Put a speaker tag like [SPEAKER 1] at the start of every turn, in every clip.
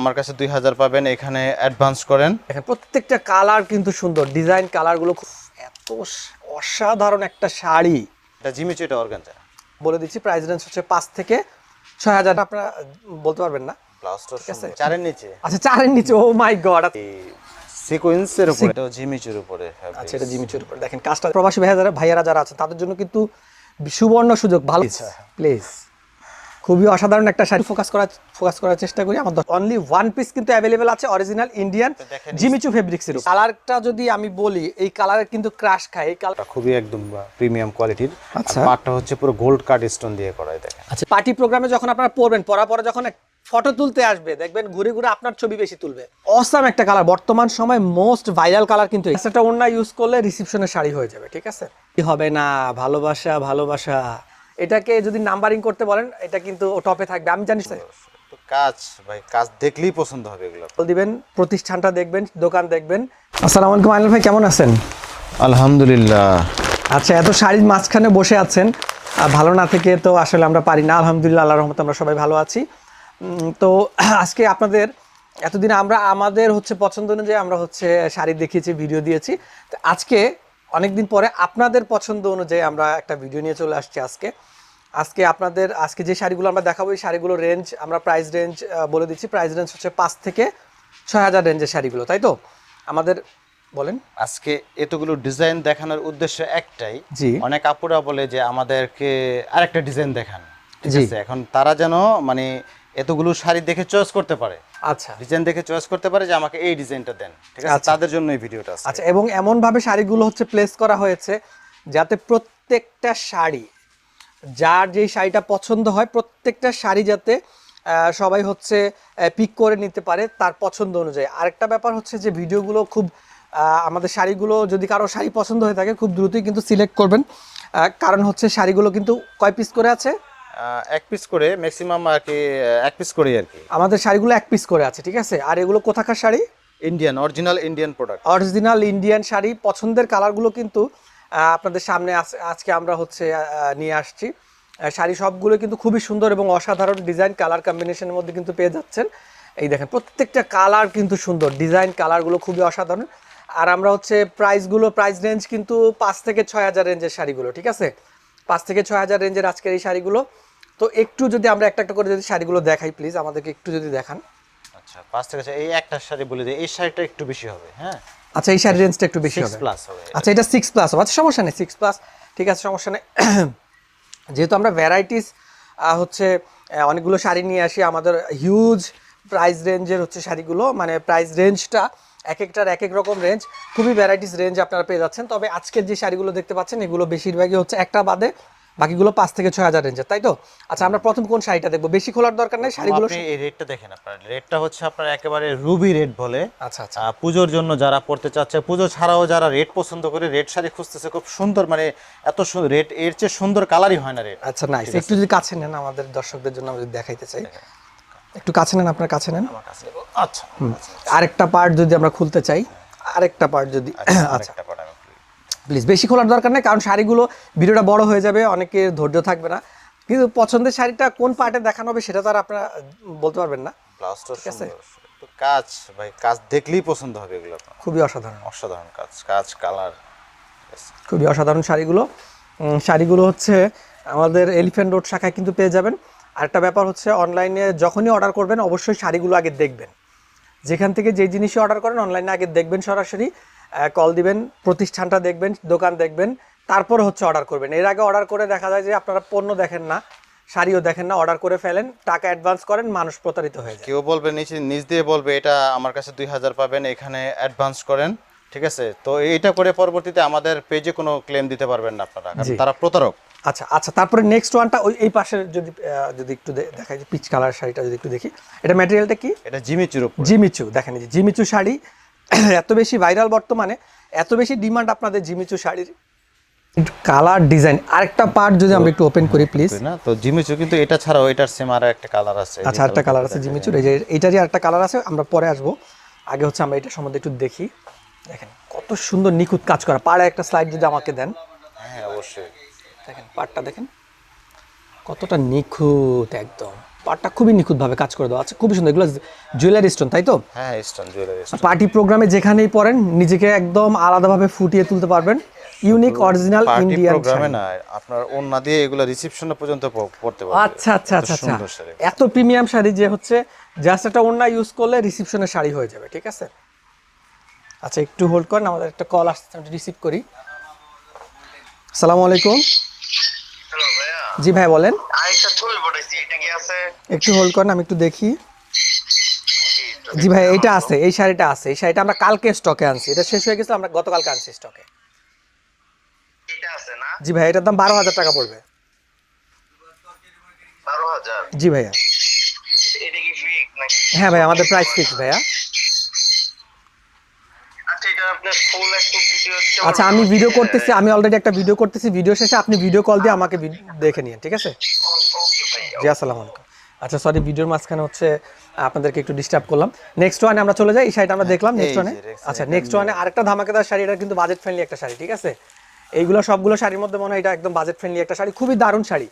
[SPEAKER 1] আমার কাছে দুই হাজার পাবেন এখানে অ্যাডভান্স করেন।
[SPEAKER 2] এখানে প্রত্যেকটা কালার কিন্তু সুন্দর। ডিজাইন কালারগুলো খুব এত অসাধারণ একটা শাড়ি।
[SPEAKER 1] এটা জিমিচু এটা অর্গানজা।
[SPEAKER 2] বলে দিচ্ছি প্রাইস রেঞ্জ হচ্ছে পাঁচ থেকে ছয় হাজার আপনারা বলতে পারবেন না।
[SPEAKER 1] চারের নিচে।
[SPEAKER 2] আচ্ছা চারের নিচে ও মাই গড
[SPEAKER 1] সিকোয়েন্সের উপরে। এটা জিমিচুর উপরে।
[SPEAKER 2] আচ্ছা এটা জিমিচুর উপর। দেখেন কাজটা প্রবাসী ভাইয়ারা ভাইয়ারা যারা আছে তাদের জন্য কিন্তু সুবর্ণ সুযোগ। ভালো প্লিজ খুবই অসাধারণ একটা শাড়ি। ফোকাস করার ফোকাস করার চেষ্টা করি। আমার অনলি ওয়ান পিস কিন্তু অ্যাভেলেবেল আছে অরিজিনাল ইন্ডিয়ান জিমিচু ফেব্রিক্সের কালারটা যদি আমি বলি এই কালারের কিন্তু ক্রাশ খায়। এই
[SPEAKER 1] কালারটা খুবই একদম প্রিমিয়াম কোয়ালিটির
[SPEAKER 2] আচ্ছা।
[SPEAKER 1] পাটটা হচ্ছে পুরো গোল্ড কাট স্টোন দিয়ে করা দেখেন।
[SPEAKER 2] আচ্ছা পার্টি প্রোগ্রামে যখন আপনারা পড়বেন পড়া পরে যখন ফটো তুলতে আসবে দেখবেন ঘুরে ঘুরে আপনার ছবি বেশি তুলবে। অসাম একটা কালার বর্তমান সময় মোস্ট ভাইরাল কালার কিন্তু। একটা ওড়না ইউজ করলে রিসেপশনের শাড়ি হয়ে যাবে ঠিক আছে? কি হবে না? ভালোবাসা ভালোবাসা। এটাকে যদি নাম্বারিং করতে বলেন এটা কিন্তু টপে থাকবে। আমি জানি স্যার
[SPEAKER 1] কাজ ভাই কাজ দেখলেই পছন্দ হবে এগুলো।
[SPEAKER 2] বল দিবেন প্রতিষ্ঠানটা দেখবেন দোকান দেখবেন। আসসালামু আলাইকুম আইনুল ভাই কেমন আছেন?
[SPEAKER 1] আলহামদুলিল্লাহ।
[SPEAKER 2] আচ্ছা এত শাড়ির মাঝখানে বসে আছেন। আর ভালো না থেকে তো আসলে আমরা পারি না। আলহামদুলিল্লাহ আল্লাহ রহমতে আমরা সবাই ভালো আছি। তো আজকে আপনাদের এতদিন আমরা আমাদের হচ্ছে পছন্দ অনুযায়ী আমরা হচ্ছে শাড়ি দেখিয়েছি ভিডিও দিয়েছি। তো আজকে অনেকদিন পরে আপনাদের পছন্দ অনুযায়ী আমরা একটা ভিডিও নিয়ে চলে আসছি আজকে। আজকে আপনাদের আজকে যে শাড়িগুলো আমরা দেখাবো এই শাড়িগুলোর রেঞ্জ আমরা প্রাইস রেঞ্জ বলে দিচ্ছি। প্রাইস রেঞ্জ হচ্ছে পাঁচ থেকে ছয় হাজার রেঞ্জের শাড়িগুলো তাই তো? আমাদের বলেন।
[SPEAKER 1] আজকে এতগুলো ডিজাইন দেখানোর উদ্দেশ্য একটাই।
[SPEAKER 2] জি।
[SPEAKER 1] অনেক আপুরা বলে যে আমাদেরকে আরেকটা ডিজাইন দেখান। ঠিক। আছে? এখন তারা যেন মানে এতগুলো শাড়ি দেখে চয়েস করতে পারে।
[SPEAKER 2] আচ্ছা।
[SPEAKER 1] ডিজাইন দেখে চয়েস করতে পারে যে আমাকে এই ডিজাইনটা দেন ঠিক আছে?
[SPEAKER 2] আচ্ছা।
[SPEAKER 1] তাদের জন্য এই ভিডিওটা আছে
[SPEAKER 2] আচ্ছা এবং এমনভাবে শাড়িগুলো হচ্ছে প্লেস করা হয়েছে যাতে প্রত্যেকটা শাড়ি যার যেই শাড়িটা পছন্দ হয় প্রত্যেকটা শাড়ি যাতে সবাই হচ্ছে পিক করে নিতে পারে তার পছন্দ অনুযায়ী। আরেকটা ব্যাপার হচ্ছে যে ভিডিওগুলো খুব আমাদের শাড়িগুলো যদি কারও শাড়ি পছন্দ হয়ে থাকে খুব দ্রুতই কিন্তু সিলেক্ট করবেন। কারণ হচ্ছে শাড়িগুলো কিন্তু কয় পিস করে আছে?
[SPEAKER 1] এক পিস করে ম্যাক্সিমাম আর কি এক পিস করে আর কি।
[SPEAKER 2] আমাদের শাড়িগুলো এক পিস করে আছে ঠিক আছে? আর এগুলো কোথাকার sari?
[SPEAKER 1] Indian original Indian product
[SPEAKER 2] original Indian sari পছন্দের কালারগুলো কিন্তু আপনাদের সামনে আজ- আজকে আমরা হচ্ছে নিয়ে আসছি। শাড়ি সবগুলো কিন্তু খুবই সুন্দর এবং অসাধারণ ডিজাইন কালার কম্বিনেশনের মধ্যে কিন্তু পেয়ে যাচ্ছেন। এই দেখেন প্রত্যেকটা কালার কিন্তু সুন্দর ডিজাইন কালারগুলো খুবই অসাধারণ। আর আমরা হচ্ছে প্রাইসগুলো প্রাইস রেঞ্জ কিন্তু পাঁচ থেকে ছয় হাজার রেঞ্জের শাড়িগুলো ঠিক আছে? পাঁচ থেকে ছয় হাজার রেঞ্জের আজকের এই শাড়িগুলো। তো একটু যদি আমরা একটা একটা করে যদি শাড়িগুলো দেখাই প্লিজ আমাদেরকে একটু যদি দেখান।
[SPEAKER 1] আচ্ছা পাঁচ থেকে এই একটা শাড়ি বলে দিই এই শাড়িটা একটু বেশি হবে হ্যাঁ?
[SPEAKER 2] আচ্ছা এই শাড়ির রেঞ্জটা একটু বেশি হবে।
[SPEAKER 1] প্লাস হবে।
[SPEAKER 2] আচ্ছা এটা সিক্স প্লাস হবে। আচ্ছা সমস্যা নেই সিক্স প্লাস ঠিক আছে সমস্যা নেই। যেহেতু আমরা ভ্যারাইটিস হচ্ছে অনেকগুলো শাড়ি নিয়ে আসি আমাদের হিউজ প্রাইস রেঞ্জের হচ্ছে শাড়িগুলো মানে প্রাইস রেঞ্জটা এক একটার এক এক রকম রেঞ্জ খুবই ভ্যারাইটিস রেঞ্জ আপনারা পেয়ে যাচ্ছেন। তবে আজকের যে শাড়িগুলো দেখতে পাচ্ছেন এগুলো বেশিরভাগই হচ্ছে একটা বাদে বাকিগুলো পাঁচ থেকে ছয় হাজার রেঞ্জের তাই তো? আচ্ছা আমরা প্রথম কোন শাড়িটা দেখব? বেশি খোলার দরকার নেই শাড়িগুলো
[SPEAKER 1] এই রেটটা দেখেন আপনার। রেটটা হচ্ছে আপনার একেবারে রুবি রেট বলে।
[SPEAKER 2] আচ্ছা আচ্ছা।
[SPEAKER 1] পুজোর জন্য যারা পড়তে চাচ্ছে পুজো ছাড়াও যারা রেট পছন্দ করে রেট শাড়ি খুঁজতেছে খুব সুন্দর মানে এত সুন্দর রেট এর চেয়ে সুন্দর কালারই হয় না রেট
[SPEAKER 2] আচ্ছা নাইস একটু যদি কাছে নেন আমাদের দর্শকদের জন্য আমরা যদি দেখাইতে চাই। একটু কাছে নেন আপনার কাছে নেন।
[SPEAKER 1] আমার কাছে আচ্ছা।
[SPEAKER 2] আরেকটা পার্ট যদি আমরা খুলতে চাই আরেকটা পার্ট যদি আচ্ছা
[SPEAKER 1] আরেকটা part আমি খুলি।
[SPEAKER 2] প্লিজ বেশি খোলার দরকার নেই কারণ শাড়িগুলো ভিডিওটা বড় হয়ে যাবে অনেকের ধৈর্য থাকবে না। কিন্তু পছন্দের শাড়িটা কোন পার্টে দেখানো হবে সেটা তো আর আপনারা বলতে পারবেন না।
[SPEAKER 1] সুন্দর তো কাজ ভাই কাজ দেখলেই পছন্দ হবে এগুলো।
[SPEAKER 2] খুবই অসাধারণ।
[SPEAKER 1] অসাধারণ কাজ কাজ কালার
[SPEAKER 2] খুবই অসাধারণ শাড়িগুলো। শাড়িগুলো হচ্ছে আমাদের এলিফ্যান্ট রোড শাখায় কিন্তু পেয়ে যাবেন। আরেকটা ব্যাপার হচ্ছে অনলাইনে যখনই অর্ডার করবেন অবশ্যই শাড়িগুলো আগে দেখবেন। যেখান থেকে যে জিনিসই অর্ডার করেন অনলাইনে আগে দেখবেন সরাসরি। কল দিবেন প্রতিষ্ঠানটা দেখবেন দোকান দেখবেন তারপর হচ্ছে অর্ডার করবেন। এর আগে অর্ডার করে দেখা যায় যে আপনারা পণ্য দেখেন না শাড়িও দেখেন না অর্ডার করে ফেলেন টাকা অ্যাডভান্স করেন মানুষ প্রতারিত হয়ে যায়।
[SPEAKER 1] কেউ বলবে নিচে নিচ দিয়ে বলবে এটা আমার কাছে দুই হাজার পাবেন এখানে অ্যাডভান্স করেন। ঠিক আছে? তো এইটা করে পরবর্তীতে আমাদের পেজে কোনো ক্লেম দিতে পারবেন না আপনারা কারণ তারা প্রতারক।
[SPEAKER 2] আচ্ছা আচ্ছা তারপরে নেক্সট ওয়ানটা ওই এই পাশে যদি যদি একটু দেখাই যে পিচ কালার শাড়িটা যদি একটু দেখি। এটা ম্যাটেরিয়ালটা কি?
[SPEAKER 1] এটা জিমিচুর
[SPEAKER 2] জিমিচু দেখেন জিমিচু শাড়ি এত বেশি ভাইরাল বর্তমানে এত বেশি ডিমান্ড আপনাদের জিমিচু শাড়ির কালার ডিজাইন আরেকটা পার্ট যদি আমরা একটু ওপেন করি প্লিজ
[SPEAKER 1] না? তো জিমিচু কিন্তু এটা ছাড়াও এটার সেম আর একটা কালার আছে
[SPEAKER 2] আচ্ছা আরেকটা কালার আছে জিমিচুর। এই যে এইটারই আরেকটা কালার আছে আমরা পরে আসব। আগে হচ্ছে আমরা এটা সম্বন্ধে একটু দেখি। দেখেন কত সুন্দর নিখুঁত কাজ করা। পাড়ে একটা স্লাইড যদি আমাকে দেন।
[SPEAKER 1] হ্যাঁ অবশ্যই।
[SPEAKER 2] দেখেন পাটটা দেখেন। কতটা নিখুঁত একদম। পাটটা খুবই নিখুঁতভাবে কাজ করে দেওয়া আছে। খুবই সুন্দর। এগুলো জুয়েলারি স্টোন তাই তো?
[SPEAKER 1] হ্যাঁ স্টোন জুয়েলারি
[SPEAKER 2] পার্টি প্রোগ্রামে যেখানেই পড়েন নিজেকে একদম আলাদাভাবে ফুটিয়ে তুলতে পারবেন। ইউনিক অরিজিনাল
[SPEAKER 1] পার্টি
[SPEAKER 2] ইন্ডিয়ান
[SPEAKER 1] প্রোগ্রামে না আপনার ওন্না দিয়ে এগুলো রিসেপশন পর্যন্ত পড়তে পারবে।
[SPEAKER 2] আচ্ছা আচ্ছা
[SPEAKER 1] এত
[SPEAKER 2] আচ্ছা আচ্ছা।
[SPEAKER 1] সুন্দর শাড়ি।
[SPEAKER 2] এত প্রিমিয়াম শাড়ি যে হচ্ছে জাস্ট একটা ওড়না ইউজ করলে রিসেপশনের শাড়ি হয়ে যাবে ঠিক আছে? আচ্ছা একটু হোল্ড করেন আমাদের একটা কল আসছে আমি রিসিভ করি। আসসালামু আলাইকুম।
[SPEAKER 3] হ্যালো ভাইয়া।
[SPEAKER 2] জি ভাই বলেন।
[SPEAKER 3] আরেকটা ছবি পাঠাইছি এটা কি আছে।
[SPEAKER 2] একটু হোল্ড করেন আমি একটু দেখি। জি ভাই এটা আছে এই শাড়িটা আছে এই শাড়িটা আমরা কালকে স্টকে আনছি। এটা শেষ হয়ে গেছে আমরা গতকালকে আনছি স্টকে
[SPEAKER 3] এটা
[SPEAKER 2] জি ভাই এটার দাম বারো হাজার টাকা পড়বে। জি ভাইয়া। হ্যাঁ ভাই আমাদের প্রাইস ফিক্স ভাইয়া।
[SPEAKER 3] আচ্ছা
[SPEAKER 2] আমি ভিডিও করতেছি আমি অলরেডি একটা ভিডিও করতেছি ভিডিও শেষে আপনি ভিডিও কল দিয়ে আমাকে দেখে নিন ঠিক আছে? জি আসসালামু আলাইকুম। আচ্ছা সরি ভিডিওর মাঝখানে হচ্ছে আপনাদেরকে একটু ডিস্টার্ব করলাম। নেক্সট ওয়ানে আমরা চলে যাই এই শাড়িটা আমরা দেখলাম নেক্সট ওয়ানে আচ্ছা নেক্সট ওয়ানে আরেকটা ধামাকেদার শাড়ি এটা কিন্তু বাজেট ফ্রেন্ডলি একটা শাড়ি ঠিক আছে? এইগুলো সবগুলো শাড়ির মধ্যে মনে হয় এটা একদম বাজেট ফ্রেন্ডলি একটা শাড়ি খুবই দারুণ শাড়ি।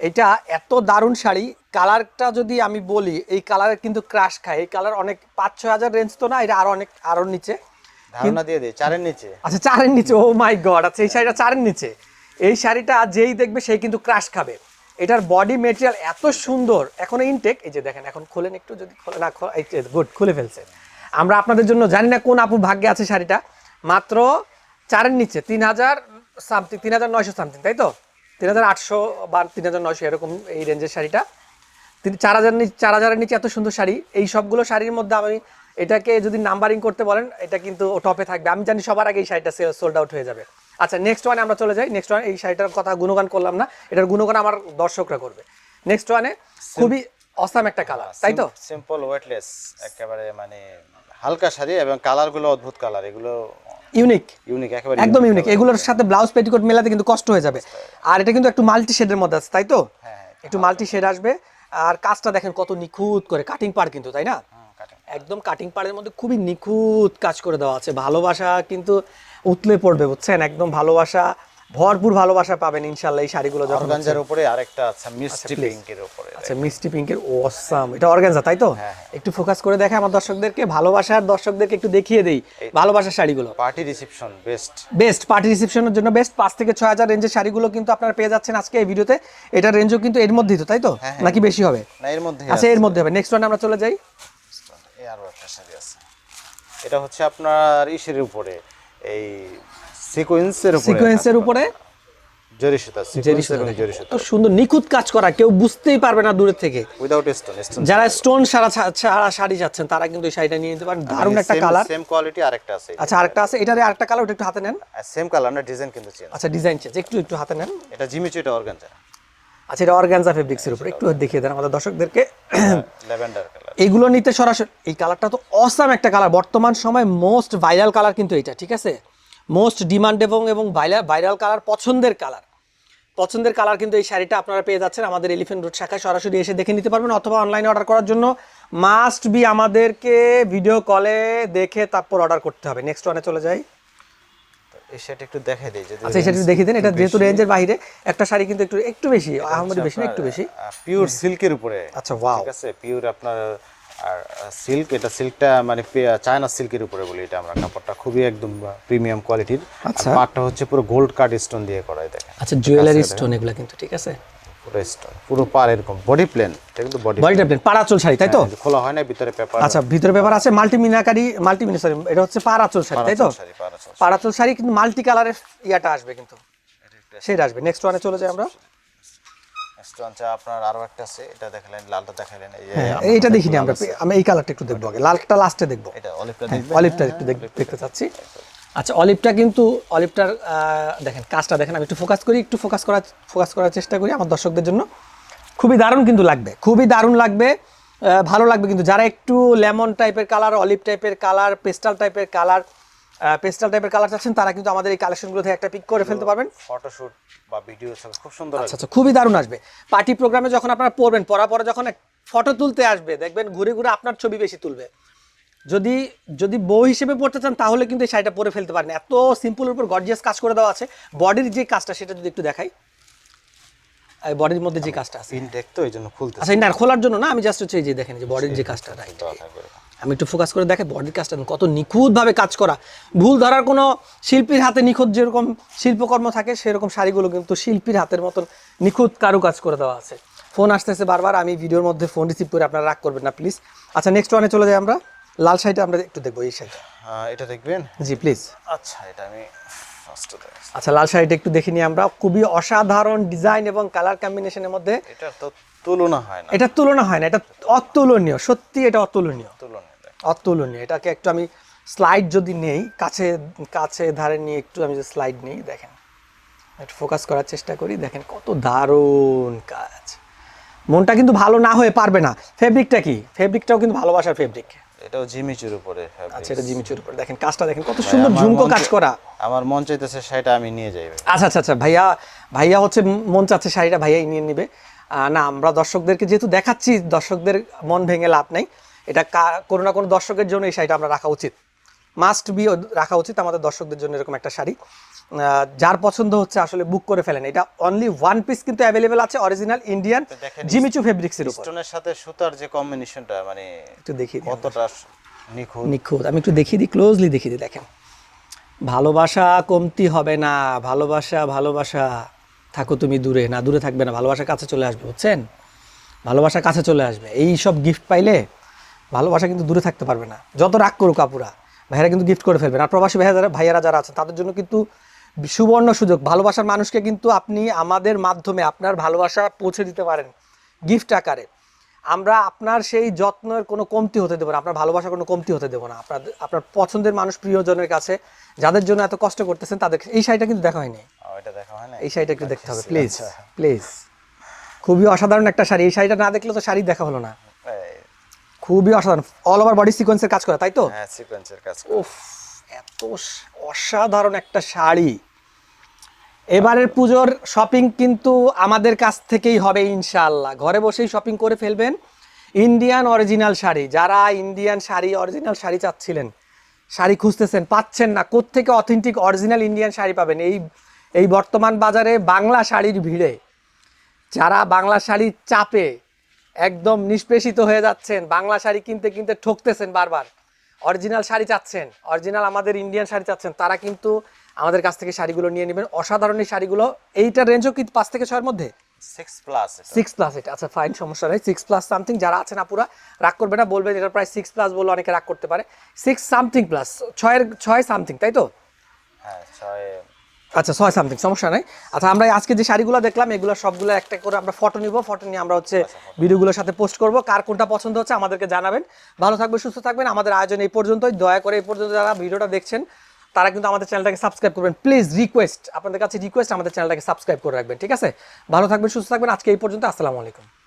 [SPEAKER 2] এটা এত দারুণ শাড়ি কালারটা যদি আমি বলি এই কালার কিন্তু ক্রাশ খায় এই কালার অনেক পাঁচ ছয় হাজার রেঞ্জ তো না এটা আরও অনেক আরও নিচে।
[SPEAKER 1] ধারণা দিয়ে চারের নিচে।
[SPEAKER 2] আচ্ছা চারের নিচে ও মাই গড আচ্ছা এই শাড়িটা চারের নিচে। এই শাড়িটা যেই দেখবে সেই কিন্তু ক্রাশ খাবে। এটার বডি মেটেরিয়াল এত সুন্দর, এখনও ইনটেক এই যে দেখেন, এখন খোলেন একটু যদি খোলে, না গুড খুলে ফেলছে। আমরা আপনাদের জন্য জানি না কোন আপু ভাগ্যে আছে শাড়িটা, মাত্র চারের নিচে, তিন হাজার সামথিং তিন হাজার নয়শো সামথিং তাই তো? তিন হাজার আটশো বা তিন হাজার নয়শো, এরকম এই রেঞ্জের শাড়িটা। চার হাজার চার হাজারের নিচে এত সুন্দর শাড়ি, এই সবগুলো শাড়ির মধ্যে আমি এটাকে যদি নাম্বারিং করতে বলেন এটা কিন্তু টপে থাকবে। আমি জানি সবার আগে এই শাড়িটা সোল্ড আউট হয়ে যাবে। আচ্ছা নেক্সট ওয়ানে আমরা চলে যাই। নেক্সট ওয়ান এই শাড়িটার কথা গুণগান করলাম না। এটার গুণগান আমার দর্শকরা করবে। নেক্সট ওয়ানে খুবই অসাম একটা কালার তাই তো?
[SPEAKER 1] সিম্পল ওয়েটলেস একেবারে মানে হালকা শাড়ি এবং কালারগুলো অদ্ভুত কালার এগুলো
[SPEAKER 2] ইউনিক
[SPEAKER 1] ইউনিক একেবারে
[SPEAKER 2] একদম ইউনিক এগুলোর সাথে ব্লাউজ পেটিকোট মেলাতে কিন্তু কষ্ট হয়ে যাবে। আর এটা কিন্তু একটু মাল্টি শেডের মধ্যে আছে তাই তো?
[SPEAKER 1] হ্যাঁ হ্যাঁ
[SPEAKER 2] একটু মাল্টি শেড আসবে। আর কাজটা দেখেন কত নিখুঁত করে কাটিং পার কিন্তু তাই না?
[SPEAKER 1] cutting।
[SPEAKER 2] একদম কাটিং পাড়ের মধ্যে খুবই নিখুঁত কাজ করে দেওয়া আছে। ভালোবাসা কিন্তু উতলে পড়বে বুঝছেন? একদম ভালোবাসা ভরপুর ভালোবাসা পাবেন ইনশাল্লাহ এই শাড়িগুলো যখন
[SPEAKER 1] অর্গানজার উপরে আরেকটা আছে মিষ্টি
[SPEAKER 2] please।
[SPEAKER 1] পিঙ্কের উপরে
[SPEAKER 2] আচ্ছা মিষ্টি পিঙ্কের অসাম এটা অর্গানজা তাই তো?
[SPEAKER 1] হ্যাঁ,
[SPEAKER 2] একটু ফোকাস করে দেখে আমার দর্শকদেরকে ভালোবাসার দর্শকদেরকে একটু দেখিয়ে দেই ভালোবাসার শাড়িগুলো।
[SPEAKER 1] Party reception best
[SPEAKER 2] best party রিসেপশনের জন্য বেস্ট পাঁচ থেকে ছয় হাজার রেঞ্জের শাড়িগুলো কিন্তু আপনারা পেয়ে যাচ্ছেন আজকে এই ভিডিওতে এটার রেঞ্জও কিন্তু এর মধ্যেই তো তাই তো?
[SPEAKER 1] হ্যাঁ,
[SPEAKER 2] নাকি বেশি হবে?
[SPEAKER 1] না এর মধ্যে
[SPEAKER 2] আচ্ছা এর মধ্যে হবে। নেক্সট ওয়ানে আমরা চলে যাই।
[SPEAKER 1] শাড়ি আছে। এটা হচ্ছে আপনার ইসের উপরে এই সিকোয়েন্সের উপরে
[SPEAKER 2] সিকোয়েন্সের উপরে?
[SPEAKER 1] জরি সুতা জরি সুতা
[SPEAKER 2] সুন্দর নিখুঁত কাজ করা কেউ বুঝতেই পারবে না দূরের থেকে।
[SPEAKER 1] উইদাউট স্টোন স্টোন
[SPEAKER 2] যারা স্টোন সারা সারা শাড়ি যাচ্ছেন তারা কিন্তু এই শাড়িটা নিয়ে নিতে পারেন। দারুণ একটা কালার
[SPEAKER 1] সেম কোয়ালিটি আরেকটা আছে।
[SPEAKER 2] আচ্ছা আরেকটা আছে। এটারে আরেকটা কালার ওটা একটু হাতে নেন।
[SPEAKER 1] সেম কালার না ডিজাইন কিন্তু চেঞ্জ
[SPEAKER 2] আচ্ছা ডিজাইন চেঞ্জ একটু একটু হাতে নেন।
[SPEAKER 1] এটা জিমিচু এটা অর্গানজা
[SPEAKER 2] আচ্ছা এটা অর্গানজা ফেব্রিক্সের উপরে। একটু দেখিয়ে দেন আমাদের দর্শকদেরকে।
[SPEAKER 1] ল্যাভেন্ডার কালার
[SPEAKER 2] এইগুলো নিতে সরাসরি এই কালারটা তো অসাম একটা কালার বর্তমান সময় মোস্ট ভাইরাল কালার কিন্তু এটা ঠিক আছে? মোস্ট ডিমান্ড এবং এবং ভাইরাল ভাইরাল কালার পছন্দের কালার পছন্দের কালার কিন্তু এই শাড়িটা আপনারা পেয়ে যাচ্ছেন আমাদের এলিফেন্ট রোড শাখায়। সরাসরি এসে দেখে নিতে পারবেন অথবা অনলাইনে অর্ডার করার জন্য। মাস্ট বি আমাদেরকে ভিডিও কলে দেখে তারপর অর্ডার করতে হবে। নেক্সট ওয়ানে চলে যাই।
[SPEAKER 1] এই সেট একটু দেখাই দেই যদি
[SPEAKER 2] আচ্ছা এই শাড়িটা দেখিয়ে দেন। এটা যেহেতু রেঞ্জের বাইরে একটা শাড়ি কিন্তু একটু একটু বেশি আহমদ বেশি না একটু বেশি।
[SPEAKER 1] পিওর সিল্কের উপরে।
[SPEAKER 2] আচ্ছা ওয়াও
[SPEAKER 1] ঠিক আছে পিওর আপনার আর সিল্ক এটা সিল্কটা মানে চায়না সিল্কের উপরে বলি এটা আমরা কাপড়টা খুবই একদম প্রিমিয়াম কোয়ালিটির
[SPEAKER 2] আচ্ছা।
[SPEAKER 1] পাটটা হচ্ছে পুরো গোল্ড কাট স্টোন দিয়ে করা দেখেন।
[SPEAKER 2] আচ্ছা জুয়েলারি স্টোন এগুলা কিন্তু ঠিক আছে?
[SPEAKER 1] পুরো স্টোন পুরো পার এরকম বডি প্লেন এটা কিন্তু বডি
[SPEAKER 2] বডিটা প্লেন পাড়াচল শাড়ি তাই তো?
[SPEAKER 1] খোলা হয় না ভিতরে পেপার
[SPEAKER 2] আচ্ছা ভিতরে পেপার আছে multi meenakari multi meena sorry এটা হচ্ছে পাড়াচল শাড়ি তাই তো?
[SPEAKER 1] শাড়ি
[SPEAKER 2] পাড়াচল শাড়ি কিন্তু মাল্টি কালারের ইয়াটা আসবে কিন্তু। সেটা আসবে। নেক্সট ওয়ানে চলে যাই আমরা।
[SPEAKER 1] চা আপনার আরও একটা আছে এটা দেখালেন লালটা দেখালেন এই
[SPEAKER 2] হ্যাঁ এইটা দেখিনি আমরা আমি এই কালারটা একটু দেখব আগে লালটা লাস্টে দেখব।
[SPEAKER 1] এটা অলিভটা
[SPEAKER 2] হ্যাঁ, অলিভটা একটু দেখ- দেখতে চাচ্ছি। আচ্ছা অলিভটা কিন্তু অলিভটার দেখেন কাজটা দেখেন আমি একটু ফোকাস করি একটু ফোকাস করার ফোকাস করার চেষ্টা করি আমার দর্শকদের জন্য। খুবই দারুণ কিন্তু লাগবে খুবই দারুণ লাগবে ভালো লাগবে কিন্তু। যারা একটু লেমন টাইপের কালার অলিভ টাইপের কালার পেস্টাল টাইপের কালার পেস্টাল টাইপের কালার চাচ্ছেন তারা কিন্তু আমাদের এই কালেকশনগুলো থেকে একটা পিক করে ফেলতে পারবেন।
[SPEAKER 1] ফটোশুট বা ভিডিও খুব সুন্দর
[SPEAKER 2] আচ্ছা আচ্ছা খুবই দারুণ আসবে। পার্টি প্রোগ্রামে যখন আপনারা পড়বেন পড়ার পরে যখন ফটো তুলতে আসবে দেখবেন ঘুরে ঘুরে আপনার ছবি বেশি তুলবে। যদি যদি বউ হিসেবে পড়তে চান তাহলে কিন্তু এই শাড়িটা পরে ফেলতে পারেন। এত সিম্পলের উপর গর্জিয়াস কাজ করে দেওয়া আছে। বডির যে কাজটা সেটা যদি একটু দেখাই। বডির মধ্যে যে কাজটা আছে।
[SPEAKER 1] ইনটেক তো এই জন্য খুলতে
[SPEAKER 2] আচ্ছা না খোলার জন্য না আমি জাস্ট হচ্ছে এই যে দেখেন যে বডির যে কাজটা রাইট। আমি একটু ফোকাস করে দেখে বডির কাজটা কত নিখুঁতভাবে কাজ করা। ভুল ধরার কোনো শিল্পীর হাতে নিখুঁত যেরকম শিল্পকর্ম থাকে সেরকম শাড়িগুলো কিন্তু শিল্পীর হাতের মতন নিখুঁত কারুকাজ করে দেওয়া আছে। ফোন আসতেছে বারবার আমি ভিডিওর মধ্যে ফোন রিসিভ করে আপনারা রাগ করবেন না প্লিজ আচ্ছা নেক্সট ওয়ানে চলে যাই আমরা। লাল শাড়িটা আমরা একটু দেখব এই শাড়িটা।
[SPEAKER 1] এটা দেখবেন?
[SPEAKER 2] জি প্লিজ
[SPEAKER 1] আচ্ছা এটা আমি
[SPEAKER 2] আচ্ছা লাল শাড়িটা একটু দেখে নিই আমরা। খুবই অসাধারণ ডিজাইন এবং কালার কম্বিনেশনের মধ্যে
[SPEAKER 1] এটার তো তুলনা হয় না।
[SPEAKER 2] এটা তুলনা হয় না এটা অতুলনীয় সত্যি এটা অতুলনীয়। অতুলনীয় এটাকে একটু আমি স্লাইড যদি নেই কাছে কাছে ধারে নিয়ে একটু আমি যদি স্লাইড নেই দেখেন। একটু ফোকাস করার চেষ্টা করি দেখেন কত দারুণ কাজ। মনটা কিন্তু ভালো না হয়ে পারবে না। ফেব্রিকটা কি? ফেব্রিকটাও কিন্তু ভালোবাসার ফেব্রিক
[SPEAKER 1] এটাও জিমিচুর উপরে
[SPEAKER 2] আচ্ছা এটা জিমি চুর করে দেখেন কাজটা দেখেন কত সুন্দর ঝুমকো কাজ করা।
[SPEAKER 1] আমার মন চাইতেছে সেটা আমি নিয়ে যাইবে
[SPEAKER 2] আচ্ছা আচ্ছা আচ্ছা ভাইয়া ভাইয়া হচ্ছে মন চাচ্ছে শাড়িটা ভাইয়াই নিয়ে নিবে। আহ, না আমরা দর্শকদেরকে যেহেতু দেখাচ্ছি দর্শকদের মন ভেঙে লাভ নেই। এটা কোনো না কোনো দর্শকের জন্য এই শাড়িটা আমরা রাখা উচিত। মাস্ট বি রাখা উচিত আমাদের দর্শকদের জন্য এরকম একটা শাড়ি। যার পছন্দ হচ্ছে আসলে বুক করে ফেলেন। এটা অনলি ওয়ান পিস কিন্তু অ্যাভেলেবেল আছে অরিজিনাল ইন্ডিয়ান জিমিচু ফেব্রিক্সের উপর।
[SPEAKER 1] স্টোনের সাথে সুতার যে কম্বিনেশনটা মানে
[SPEAKER 2] একটু দেখিয়ে দিই
[SPEAKER 1] কতটা নিখুঁত।
[SPEAKER 2] নিখুঁত। আমি একটু দেখিয়ে দিই ক্লোজলি দেখিয়ে দিই দেখেন। ভালোবাসা কমতি হবে না ভালোবাসা ভালোবাসা। থাকো তুমি দূরে না দূরে থাকবে না ভালোবাসা কাছে চলে আসবে বুঝছেন? ভালোবাসা কাছে চলে আসবে। এই সব গিফট পাইলে ভালোবাসা কিন্তু দূরে থাকতে পারবে না। যত রাগ করুক আপুরা ভাইয়েরা কিন্তু গিফট করে ফেলবেন। আর প্রবাসী ভাইয়া যারা ভাইয়ারা যারা আছেন তাদের জন্য কিন্তু সুবর্ণ সুযোগ। ভালোবাসার মানুষকে কিন্তু আপনি আমাদের মাধ্যমে আপনার ভালোবাসা পৌঁছে দিতে পারেন গিফট আকারে। আমরা আপনার সেই যত্নের কোনো কমতি হতে দেবো না আপনার ভালোবাসা কোনো কমতি হতে দেবো না। আপনার আপনার পছন্দের মানুষ প্রিয়জনের কাছে যাদের জন্য এত কষ্ট করতেছেন তাদের এই শাড়িটা কিন্তু দেখা হয়নি।
[SPEAKER 1] হয়
[SPEAKER 2] এই শাড়িটা একটু দেখতে হবে প্লিজ প্লিজ খুবই অসাধারণ একটা শাড়ি এই শাড়িটা না দেখলে তো শাড়ি দেখা হলো না। খুবই অসাধারণ অল ওভার বডি সিকোয়েন্সের কাজ করা তাই তো?
[SPEAKER 1] হ্যাঁ সিকোয়েন্সের কাজ
[SPEAKER 2] উফ। এত অসাধারণ একটা শাড়ি। এবারের পুজোর শপিং কিন্তু আমাদের কাছ থেকেই হবে ইনশাআল্লাহ। ঘরে বসেই শপিং করে ফেলবেন ইন্ডিয়ান অরিজিনাল শাড়ি। যারা ইন্ডিয়ান শাড়ি অরিজিনাল শাড়ি চাচ্ছিলেন, শাড়ি খুঁজতেছেন, পাচ্ছেন না, কোত্থেকে অথেন্টিক অরিজিনাল ইন্ডিয়ান শাড়ি পাবেন? এই এই বর্তমান বাজারে বাংলা শাড়ির ভিড়ে। যারা বাংলা শাড়ির চাপে, একদম নিষ্পেষিত হয়ে যাচ্ছেন, বাংলা শাড়ি কিনতে কিনতে ঠকতেছেন বারবার। অরিজিনাল শাড়ি চাচ্ছেন অরিজিনাল আমাদের ইন্ডিয়ান শাড়ি চাচ্ছেন তারা কিন্তু আমাদের কাছ থেকে শাড়িগুলো নিয়ে নেবেন। অসাধারণ এই শাড়িগুলো এইটার রেঞ্জও কি পাঁচ থেকে ছয়ের মধ্যে?
[SPEAKER 1] সিক্স প্লাস
[SPEAKER 2] সিক্স প্লাস এটা। আচ্ছা ফাইন সমস্যা নেই। সিক্স প্লাস সামথিং যারা আছেন আপুরা রাগ করবে না বলবেন এটা প্রায় সিক্স প্লাস বলে অনেকে রাগ করতে পারে। সিক্স সামথিং প্লাস ছয়ের ছয় সামথিং তাই তো?
[SPEAKER 1] হ্যাঁ ছয়
[SPEAKER 2] আচ্ছা ছয় সামথিং সমস্যা নাই। আচ্ছা আমরা আজকে যে শাড়িগুলো দেখলাম এগুলো সবগুলো একটা করে আমরা ফটো নিব। ফটো নিয়ে আমরা হচ্ছে ভিডিওগুলোর সাথে পোস্ট করব। কার কোনটা পছন্দ হচ্ছে আমাদেরকে জানাবেন। ভালো থাকবেন সুস্থ থাকবেন। আমাদের আয়োজন এই পর্যন্তই। দয়া করে এই পর্যন্ত যারা ভিডিওটা দেখছেন তারা কিন্তু আমাদের চ্যানেলটাকে সাবস্ক্রাইব করবেন। প্লিজ রিকোয়েস্ট আপনাদের কাছে রিকোয়েস্ট আমাদের চ্যানেলটাকে সাবস্ক্রাইব করে রাখবেন ঠিক আছে? ভালো থাকবেন সুস্থ থাকবেন। আজকে এই পর্যন্ত আসসালামু আলাইকুম।